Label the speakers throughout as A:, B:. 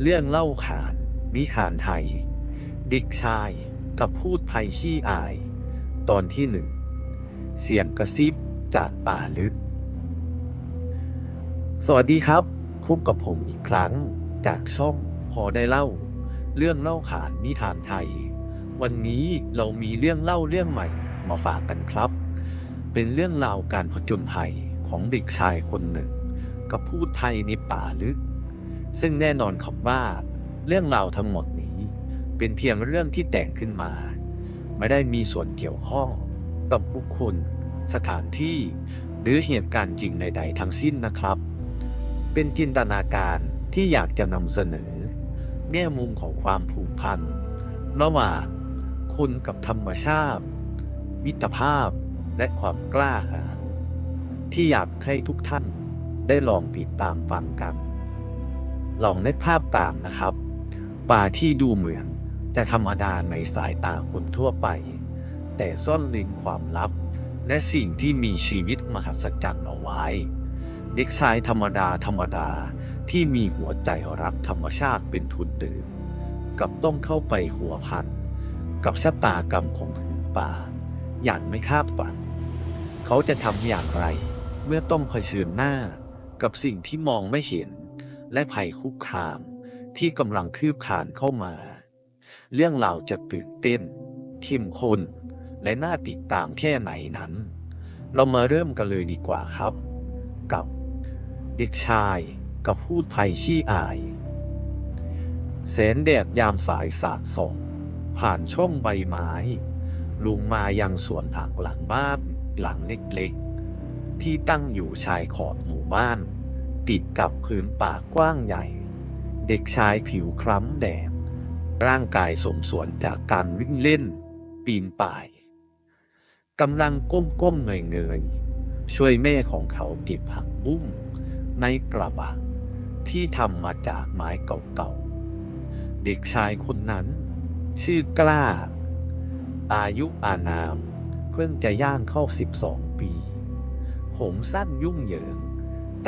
A: เรื่องเล่าขานนิทานไทย เด็กชายกับพูดภัยขี้อาย ตอนที่หนึ่ง เสียงกระซิบจากป่าลึก สวัสดีครับพบกับผมอีกครั้งจากช่องพอได้เล่า เรื่องเล่าขานนิทานไทย วันนี้เรามีเรื่องเล่าเรื่องใหม่มาฝากกันครับ เป็นเรื่องราวการผจญภัยของเด็กชายคนหนึ่ง กับพูดไทยในป่าลึก ซึ่งแน่นอนครับว่า เรื่องราวทั้งหมดนี้ เป็นเพียงเรื่องที่แต่งขึ้นมา ไม่ได้มีส่วนเกี่ยวข้องกับบุคคล สถานที่ หรือเหตุการณ์จริงใดๆทั้งสิ้นนะครับ เป็นจินตนาการที่อยากจะนำเสนอ แง่มุมของความผูกพันระหว่างคนกับธรรมชาติมิตรภาพและความกล้าหาญที่อยากให้ทุกท่านได้ลองติดตามฟังกัน ลองนึกภาพตามนะครับ ป่าที่ดูเหมือนจะธรรมดาในสายตาคนทั่วไป แต่ซ่อนลึนความลับ และสิ่งที่มีชีวิตมหัศจรรย์เอาไว้ เด็กชายธรรมดาธรรมดาที่มีหัวใจรักธรรมชาติเป็นทุนเดิมกับต้องเข้าไปหัวพัน กับชะตากรรมของผืนป่า อย่างไม่คาดฝัน เขาจะทำอย่างไร เมื่อต้องเผชิญหน้ากับสิ่งที่มองไม่เห็น และภัยคุกคามที่กำลังคืบคานเข้ามา เรื่องราวจะตื่นเต้นเข้มข้นและน่าติดตามแค่ไหนนั้น เรามาเริ่มกันเลยดีกว่าครับ กับเด็กชายกับพูดภัยชี้อาย แสนแดดยามสายสาดส่องผ่านช่องใบไม้ ลุงมายังสวนผักหลังบ้านหลังเล็กๆ ที่ตั้งอยู่ชายขอบหมู่บ้าน ติดกับพื้นป่ากว้างใหญ่ เด็กชายผิวคล้ำแดดร่างกายสมส่วนจากการวิ่งเล่น ปีนป่ายกำลังก้มๆเงยๆช่วยแม่ของเขาเก็บผักบุ้งในกระบะที่ทำมาจากไม้เก่าๆ เด็กชายคนนั้น ชื่อกล้า อายุอานาม เพิ่งจะย่างเข้า12ปี ผมสั้นยุ่งเหยิง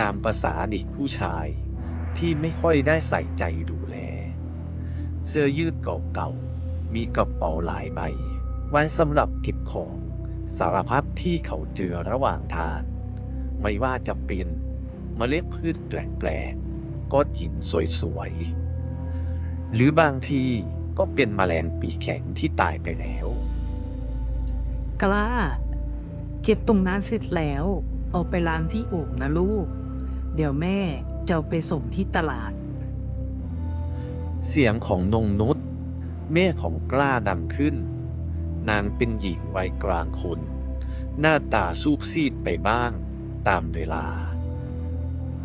A: ตามภาษาเด็กผู้ชายที่ไม่ค่อยได้ใส่ใจดูแล เสื้อยืดเก่าๆ มีกระเป๋าหลายใบ ไว้สำหรับเก็บของสารพัดที่เขาเจอระหว่างทาง ไม่ว่าจะเป็นเมล็ดพืชแปลกๆก้อนหินสวยๆ หรือบางทีก็เป็นแมลงปีกแข็งที่ตายไปแล้ว
B: กล้า เก็บตรงนั้นเสร็จแล้ว เอาไปล้างที่โอ่งนะลูก เดี๋ยวแม่จะเอาไปส่งที่ตลาด
A: เสียงของนงนุษแม่ของกล้าดังขึ้น นางเป็นหญิงวัยกลางคน หน้าตาซูบซีดไปบ้าง ตามเวลา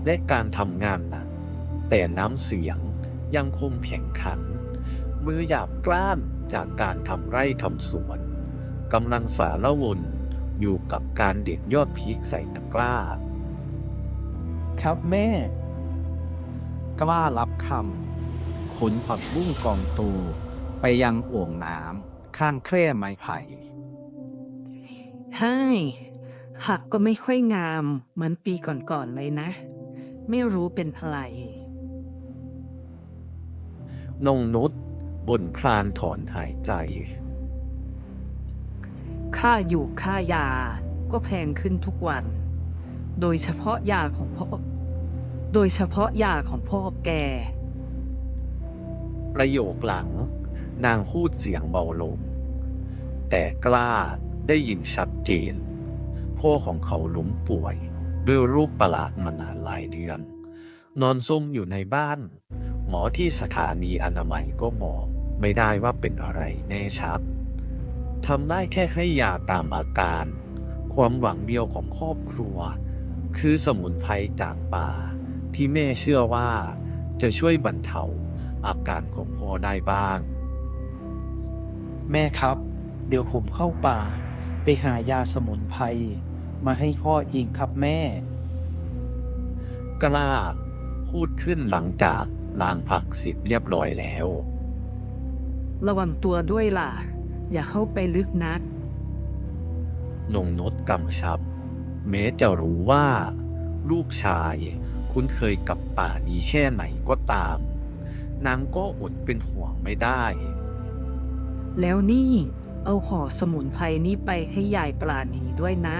A: และการทำงานหนักแต่น้ำเสียงยังคงแข็งขัน มือหยาบกล้านจากการทำไร่ทำสวนกำลังสารวนอยู่กับการเด็ดยอดพริกใส่ตะกร้า
C: ครับแม่ กล้ารับคำขนผักบุ้งกองตูไปยังโอ่งน้ำข้างแคร่ไม้ไผ่
B: ให้หักก็ไม่ค่อยงามเหมือนปีก่อนๆเลยนะ ไม่รู้เป็นอะไร
A: นงนุษบ่นพลานถอนหายใจ
B: ค่าอยู่ค่ายาก็แพงขึ้นทุกวัน โดยเฉพาะยาของพ่อ โดยเฉพาะยาของพ่อแก
A: ประโยคหลัง นางพูดเสียงเบาลง แต่กล้าได้ยินชัดเจน พ่อของเขาล้มป่วย ด้วยโรคประหลาดมานานหลายเดือน นอนซุ่มอยู่ในบ้าน หมอที่สถานีอนามัยก็บอกไม่ได้ว่าเป็นอะไรแน่ชัดทำได้แค่ให้ยาตามอาการ ความหวังเดียวของครอบครัว คือสมุนไพรจากป่า ที่แม่เชื่อว่าจะช่วยบรรเทาอาการของพ่อได้บ้าง
D: แม่ครับ เดี๋ยวผมเข้าป่า ไปหายาสมุนไพรมาให้พ่อเองครับแม่
A: กล้าพูดขึ้นหลังจากล้างผักเสร็จเรียบร้อยแล้ว
B: ระวังตัวด้วยล่ะ อย่าเข้าไปลึกนัก
A: นงนดกำชับ แม้จะรู้ว่า ลูกชายคุ้นเคยกับป่านี้แค่ไหนก็ตาม นางก็อดเป็นห่วงไม่ได้
B: แล้วนี่เอาห่อสมุนไพรนี้ไปให้ยายปลาณีด้วยนะ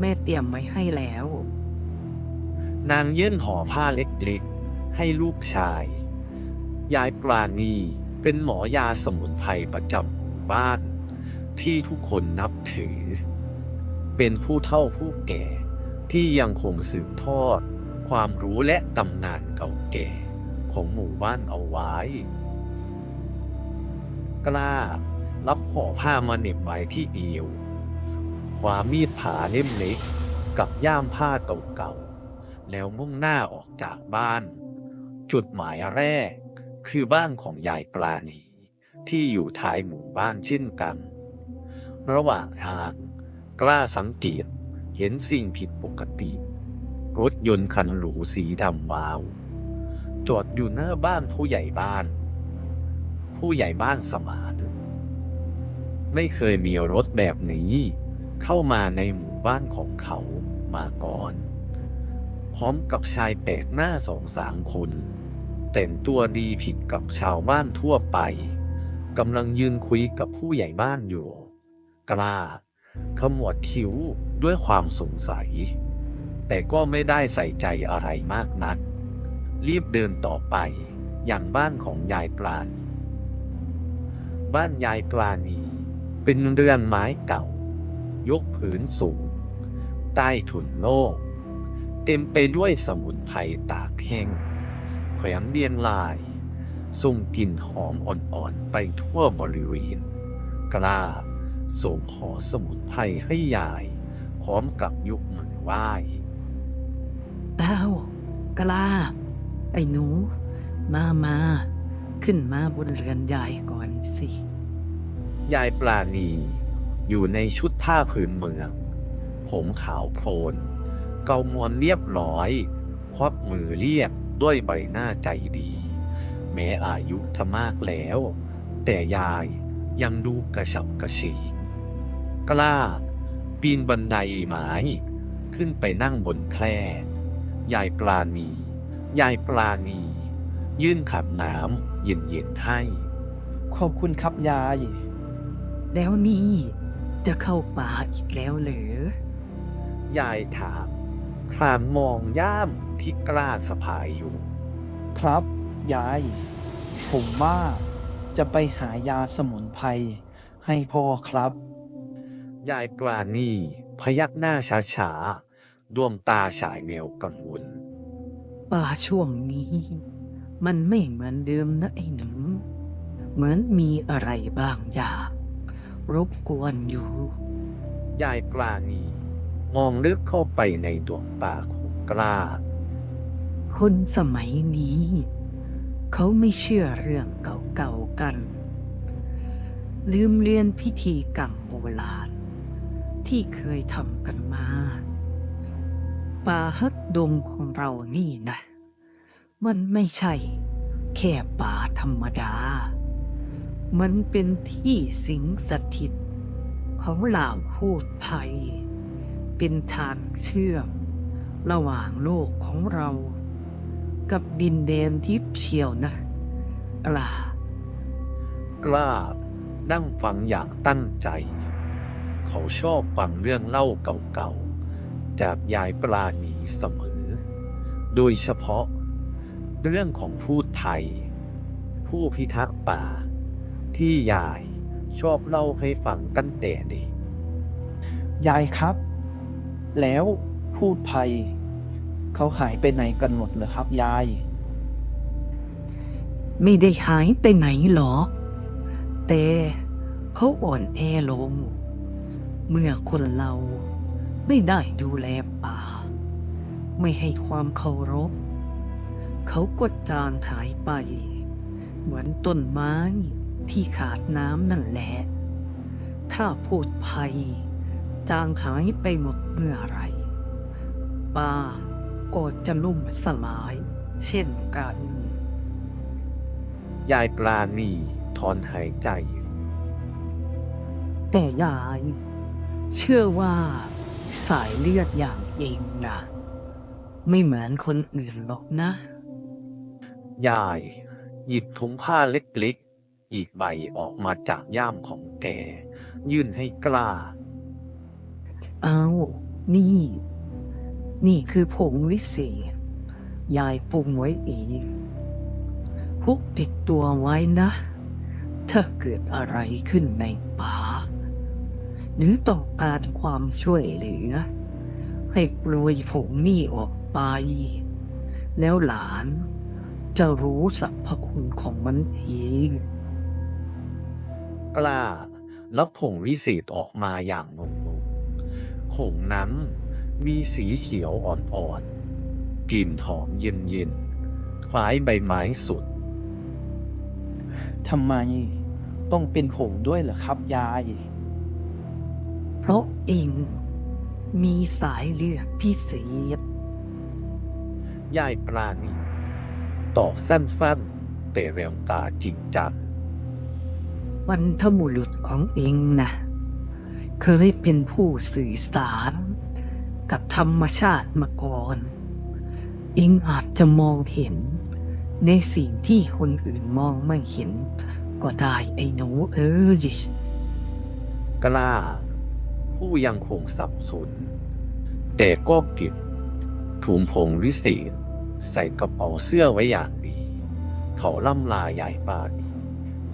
B: แม่เตรียมไว้ให้แล้ว
A: นางยื่นห่อผ้าเล็กๆ ให้ลูกชาย ยายปราณีเป็นหมอยาสมุนไพรประจำหมู่บ้าน ที่ทุกคนนับถือ เป็นผู้เฒ่าผู้แก่ ที่ยังคงสืบทอด ความรู้และตำนานเก่าแก่ของหมู่บ้านเอาไว้ กล้ารับห่อผ้ามาเหน็บไว้ที่เอวความมีดผาเล่มเล็กกับย่ามผ้าเก่าๆ แล้วมุ่งหน้าออกจากบ้าน จุดหมายแรกคือบ้านของยายปราณีที่อยู่ท้ายหมู่บ้านเช่นกัน ระหว่างทาง กล้าสังเกต เห็นสิ่งผิดปกติ รถยนต์คันหรูสีดำวาว จอดอยู่หน้าบ้านผู้ใหญ่บ้าน ผู้ใหญ่บ้านสมาน ไม่เคยมีรถแบบนี้เข้ามาในหมู่บ้านของเขามาก่อน พร้อมกับชายแปลกหน้าสองสามคน แต่งตัวดีผิดกับชาวบ้านทั่วไปกำลังยืนคุยกับผู้ใหญ่บ้านอยู่ กล้า ขมวดคิ้วด้วยความสงสัย แต่ก็ไม่ได้ใส่ใจอะไรมากนัก รีบเดินต่อไปอย่างบ้านของยายปราณีบ้านยายปราณีเป็นเรือนไม้เก่า ยกผืนสูง ใต้ถุนโล่งเต็มไปด้วยสมุนไพรตากแห้งแขวนเรียงรายส่งกลิ่นหอมอ่อนๆไปทั่วบริเวณกล้า ส่งขอสมุนไพรให้ยาย พร้อมกับยกมือไหว้
B: อ้าวกล้าไอ้หนู มามา ขึ้นมาบนเรือนยายก่อนสิ
A: ยายปราณีอยู่ในชุดผ้าพื้นเมือง ผมขาวโพลน เกามวนเรียบร้อย ควับมือเรียบด้วยใบหน้าใจดี แม้อายุจะมากแล้ว แต่ยายยังดูกระฉับกระเฉง กล้า ปีนบันไดไม้ขึ้นไปนั่งบนแคร่ยายปราณียายปราณียื่นขับน้ำเย็นๆให้
D: ขอบคุณครับยาย
B: แล้วนี่จะเข้าป่าอีกแล้วเหรอ
A: ยายถามคลานมองย่ามที่กล้าสะพายอยู่
D: ครับยาย ผมว่าจะไปหายาสมุนไพรให้พ่อครับ
A: ยายปราณีพยักหน้าช้าๆ ดวงตาฉายแนวกังวล
B: ป่าช่วงนี้ มันไม่เหมือนเดิมนะไอ้หนูเหมือนมีอะไรบางอย่างรบกวนอยู่
A: ยายปราณีมองลึกเข้าไปในดวงตาของกล้า
B: คนสมัยนี้ เขาไม่เชื่อเรื่องเก่าๆกัน ลืมเรียนพิธีกรรมโบราณ ที่เคยทำกันมา ป่าฮักดงของเรานี่นะ มันไม่ใช่ แค่ป่าธรรมดา มันเป็นที่สิงสถิต ของเหล่าพูดภัยเป็นทางเชื่อม ระหว่างโลกของเรา กับดินแดนทิพย์เชียวนะกล่า
A: กล้านั่งฟังอย่างตั้งใจ เขาชอบฟังเรื่องเล่าเก่าๆ จากยายปราณีเสมอ โดยเฉพาะ เรื่องของพูดไทย ผู้พิทักษ์ป่า ที่ยายชอบเล่าให้ฟังตั้งแต่เด็ก
D: ยายครับ แล้วพูดภัยเขาหายไปไหนกันหมดเหรอครับยาย
B: ไม่ได้หายไปไหนหรอกแต่เขาอ่อนแอลง เมื่อคนเราไม่ได้ดูแลป่า ไม่ให้ความเคารพ เขาก็จางหายไป เหมือนต้นไม้ที่ขาดน้ำนั่นแหละ ถ้าพูดภัย จางหายไปหมดเมื่อไหรป่าก็จะลุ่มสลาย เช่นกัน
A: ยายปราณีถอนหายใจ
B: แต่ยาย เชื่อว่าสายเลือดอย่างเองนะไม่เหมือนคนอื่นหรอกนะ
A: ยาย หยิบถุงผ้าเล็กๆ อีกใบออกมาจากย่ามของแก ยื่นให้กล้า
B: เอานี่ นี่คือผงวิเศษ ยายปรุงไว้เองพกติดตัวไว้นะ ถ้าเกิดอะไรขึ้นในป่า หรือต้องการความช่วยเหลือ ให้กลวยผงนี่ออกไป แล้วหลานจะรู้สรรพคุณของมันเอง
A: กล้าแล้วผงวิเศษออกมาอย่างงงๆผงนั้นมีสีเขียวอ่อนๆ กลิ่นหอมเย็นๆ คล้ายใบไม้สด
D: ทำไมต้องเป็นผงด้วยเหรอครับยาย
B: เพราะเองมีสายเลือดพิเศษ
A: ยายปราณีตอบสั้นๆแต่แววตาจริงจัง
B: บรรทบุรุษของเองนะเคยเป็นผู้สื่อสารกับธรรมชาติมาก่อน เองอาจจะมองเห็น ในสิ่งที่คนอื่นมองไม่เห็น ก็ได้ไอ้หนูเอ้ย
A: กล้า ผู้ยังคงสับสน แต่ก็เก็บถุงผงวิเศษ ใส่กระเป๋าเสื้อไว้อย่างดี เขาล่ำลาใหญ่ป่านี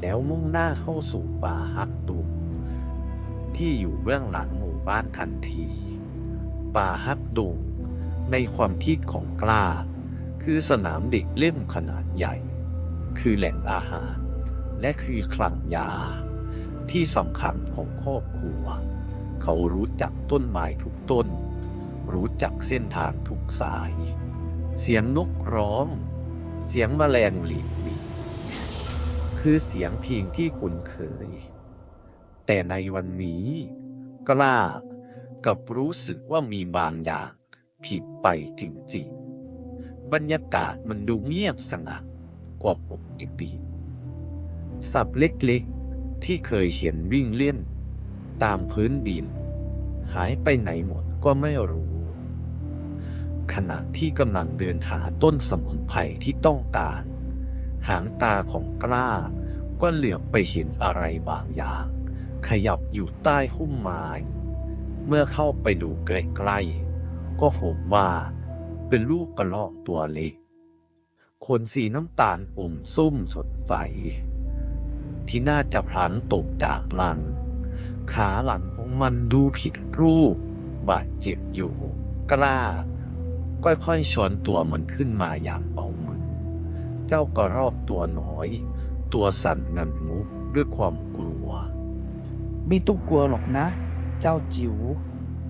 A: แล้วมุ่งหน้าเข้าสู่ป่าฮักตุมที่อยู่เบื้องหลังหมู่บ้านทันที ป่าฮักดุงในความคิดของกล้า คือสนามเด็กเล่นขนาดใหญ่ คือแหล่งอาหาร และคือคลังยา ที่สำคัญของครอบครัว เขารู้จักต้นไม้ทุกต้น รู้จักเส้นทางทุกสาย เสียงนกร้อง เสียงแมลงหลีกหลีคือเสียงเพลงที่คุ้นเคย แต่ในวันนี้กล้ากับรู้สึกว่ามีบางอย่างผิดไปจริงๆ บรรยากาศมันดูเงียบสงัดกว่าปกติสับเล็กๆ ที่เคยเห็นวิ่งเล่น ตามพื้นดิน หายไปไหนหมดก็ไม่รู้ ขณะที่กำลังเดินหาต้นสมุนไพรที่ต้องการ หางตาของกล้าก็เหลือบไปเห็นอะไรบางอย่าง ขยับอยู่ใต้หุ้มไม้เมื่อเข้าไปดูใกล้ๆก็พบว่าเป็นลูกกระรอกตัวเล็กขนสีน้ำตาลอมส้มสดใส ที่น่าจะพลันตกจากลัง ขาหลังของมันดูผิดรูป บาดเจ็บอยู่ กล้าค่อยๆช้อนตัวมันขึ้นมาอย่างเบามือเจ้ากระรอกตัวน้อย ตัวสั่นงันงุกด้วยความกลัว
D: ไม่ต้องกลัวหรอกนะ เจ้าจิ๋ว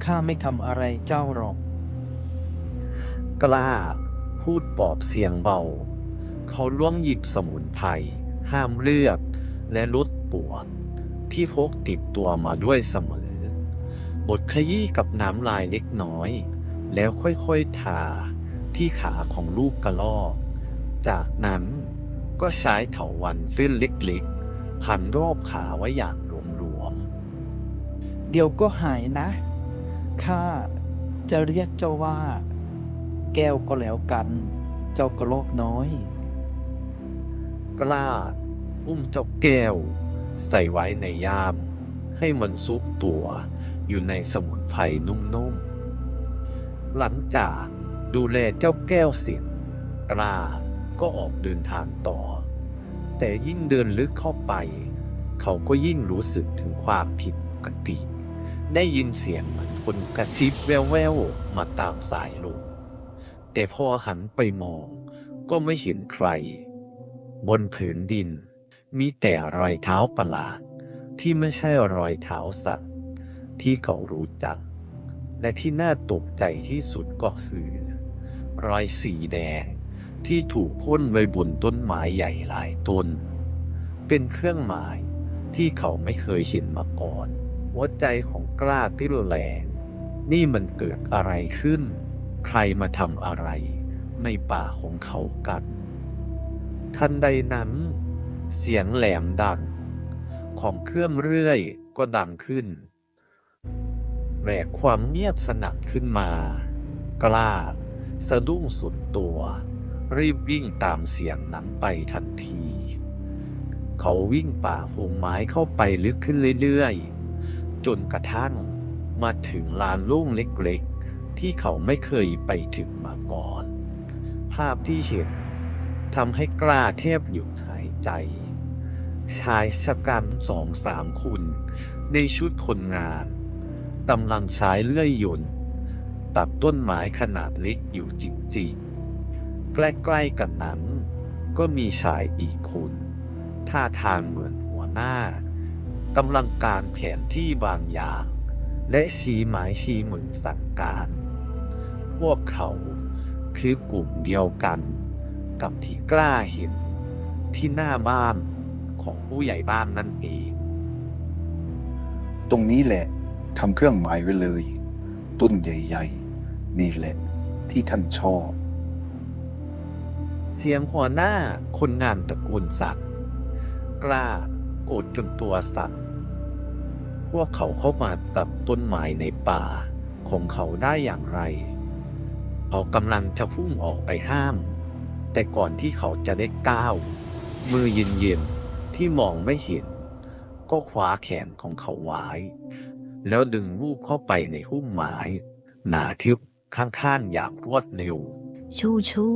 D: ข้าไม่ทำอะไรเจ้าหรอก
A: กล้า พูดปลอบเสียงเบา เขาล้วงหยิบสมุนไพรห้ามเลือดและลดปวด ที่พกติดตัวมาด้วยเสมอ บดขยี้กับน้ำลายเล็กน้อย แล้วค่อยๆทาที่ขาของลูกกระลอก จากนั้นก็ใช้เถาวันเส้นเล็กๆพันรอบขาไว้อย่างหลวม
D: เดี๋ยวก็หายนะ ข้าจะเรียกเจ้าว่า แก้วก็แล้วกัน เจ้ากระโลกน้อย
A: ๆกล้าอุ้มเจ้าแก้ว ใส่ไว้ในย่าม ให้มันซุกตัวอยู่ในสมุนไพรนุ่มๆ หลังจากดูแลเจ้าแก้วเสร็จกล้าก็ออกเดินทางต่อ แต่ยิ่งเดินลึกเข้าไป เขาก็ยิ่งรู้สึกถึงความผิดปกติ ได้ยินเสียงเหมือนคนกระซิบแว่วๆ มาตามสายลมแต่พอหันไปมองก็ไม่เห็นใคร บนผืนดิน มีแต่รอยเท้าประหลาดที่ไม่ใช่รอยเท้าสัตว์ ที่เขารู้จัก และที่น่าตกใจที่สุดก็คือ รอยสีแดงที่ถูกพ่นไว้บนต้นไม้ใหญ่หลายต้น เป็นเครื่องหมายที่เขาไม่เคยเห็นมาก่อนหัวใจของกล้าที่รุนแรงนี่มันเกิดอะไรขึ้น ใครมาทำอะไรในป่าของเขากัน ทันใดนั้น เสียงแหลมดัง ของเครื่องเรื่อยก็ดังขึ้นแหวกความเงียบสนัดขึ้นมา กล้า สะดุ้งสุดตัว รีบวิ่งตามเสียงนั้นไปทันที เขาวิ่งป่าพงไม้เข้าไปลึกขึ้นเรื่อยๆ จนกระทั่งมาถึงลานโล่งเล็กๆ ที่เขาไม่เคยไปถึงมาก่อน ภาพที่เห็นทำให้กล้าเทบหยุด ใจ ชายชะกันสองสามคนในชุดคนงานกำลังใช้เลื่อยยนต์ตัดต้นไม้ขนาดเล็กอยู่จริงๆ ใกล้ๆกันนั้น ก็มีชายอีกคนท่าทางเหมือนหัวหน้ากำลังการแผนที่บางอย่าง และชี้ไม้ชี้มือสั่งการ พวกเขาคือกลุ่มเดียวกันกับที่กล้าเห็น ที่หน้าบ้านของผู้ใหญ่บ้านนั่นเอง
E: ตรงนี้แหละทำเครื่องหมายไว้เลย ต้นใหญ่ ๆ นี่แหละ ที่ท่านชอบ
A: เสียงหัวหน้าคนงานตระกูลสัตว์กล้าโกรธจนตัวสั่นพวกเขาเข้ามาตัดต้นไม้ในป่าของเขาได้อย่างไร เขากำลังจะพุ่งออกไปห้าม แต่ก่อนที่เขาจะได้ก้าว มือเย็นๆที่มองไม่เห็น ก็คว้าแขนของเขาไว้ แล้วดึงลูกเข้าไปในหุ้มไม้หนาทึบข้างๆอย่างรวดเร็ว
F: ชูชู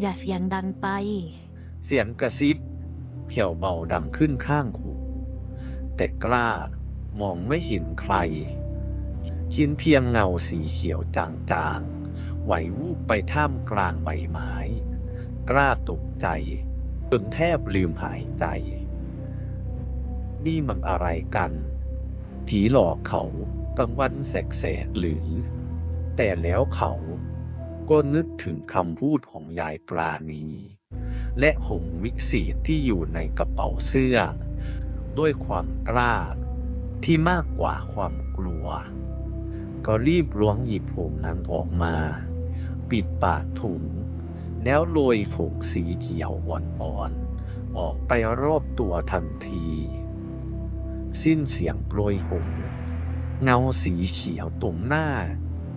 F: อย่าเสียงดังไป
A: เสียงกระซิบเหี่ยวเบาดังขึ้นข้างหูแต่กล้ามองไม่เห็นใครเห็นเพียงเงาสีเขียวจางๆไหววูบไปท่ามกลางใบไม้ กล้าตกใจ จนแทบลืมหายใจ นี่มันอะไรกัน ผีหลอกเขากลางวันแสกๆหรือ แต่แล้วเขาก็นึกถึงคำพูดของยายปราณีและหงส์วิเศษที่อยู่ในกระเป๋าเสื้อ ด้วยความกล้าที่มากกว่าความกลัว ก็รีบล้วงหยิบผงนั้นออกมา ปิดปากถุง แล้วโรยผงสีเขียวอ่อนๆ ออกไปรอบตัวทันที สิ้นเสียงโปรยผงเงาสีเขียวตรงหน้า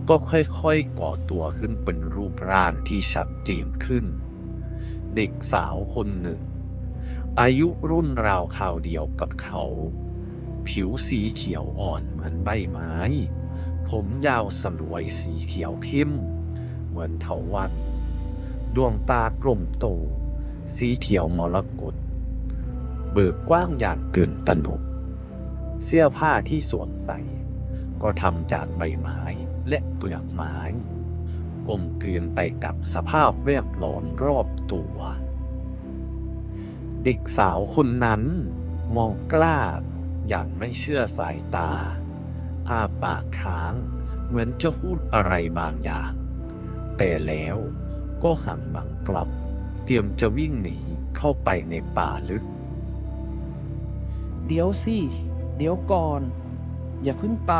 A: ก็ค่อยๆก่อตัวขึ้นเป็นรูปร่างที่ชัดเจนขึ้น เด็กสาวคนหนึ่ง อายุรุ่นราวคราวเดียวกับเขา ผิวสีเขียวอ่อนเหมือนใบไม้ ผมยาวสลวยสีเขียวเข้มเหมือนเถาวัลย์ ดวงตากลมโต สีเขียวมรกตเบิกกว้างอย่างเกินตนุกเสื้อผ้าที่สวมใส่ ก็ทำจากใบไม้และเปลือกไม้กลมเกลืนไปกับสภาพแวดล้อมรอบตัว เด็กสาวคนนั้นมองกล้าอย่างไม่เชื่อสายตาอ้าปากค้างเหมือนจะพูดอะไรบางอย่าง แต่แล้ว ก็หันหลังกลับ เตรียมจะวิ่งหนีเข้าไปในป่าลึก
D: เดี๋ยวสิ เดี๋ยวก่อน อย่าเพิ่งไป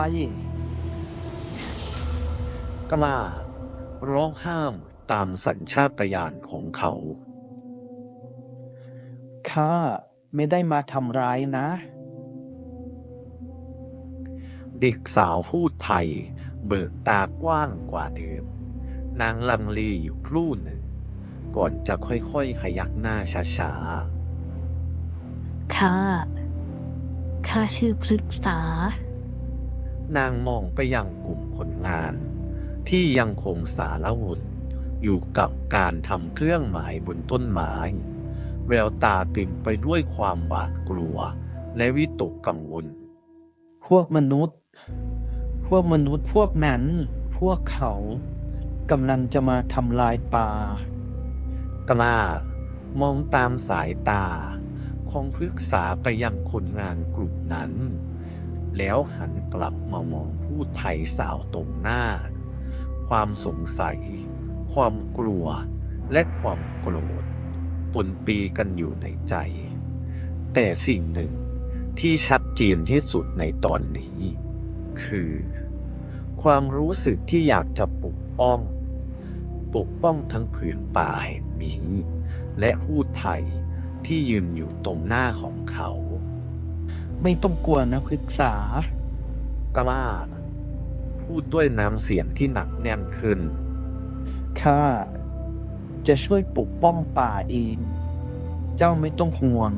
A: กล้า ร้องห้ามตามสัญชาตญาณของเขา
D: ข้าไม่ได้มาทำร้ายนะ
A: เด็กสาวพูดไทย เบิกตากว้างกว่าเดิม นางลังเลอยู่ครู่หนึ่ง ก่อนจะค่อยๆขยักหน้าช้า
F: ข้าข้าชื่อพฤกษา
A: ๆนางมองไปยังกลุ่มคนงาน ที่ยังคงสารวนอยู่กับการทำเครื่องหมายบนต้นไม้ แววตาเต็มไปด้วยความหวาดกลัว และวิตกกังวล
D: พวกมนุษย์ พวกมนุษย์พวกนั้น พวกเขา กำลังจะมาทำลายป่า
A: กล้ามองตามสายตา ของพฤกษาไปยังคนงานกลุ่มนั้น แล้วหันกลับมามองผู้ไทยสาวตรงหน้า ความสงสัย ความกลัวและความโกรธปนปีกันอยู่ในใจ แต่สิ่งหนึ่งที่ชัดเจนที่สุดในตอนนี้ คือ ความรู้สึกที่อยากจะปลุก ป้อง ปกป้องทั้งผืนป่าแห่งนี้และพูดไทยที่ยืนอยู่ตรงหน้าของเขา
D: ไม่ต้องกลัวนะพฤกษา
A: กล้าพูดด้วยน้ำเสียงที่หนักแน่นขึ้น
D: ข้าจะช่วยปกป้องป่าเอง เจ้าไม่ต้องห่วง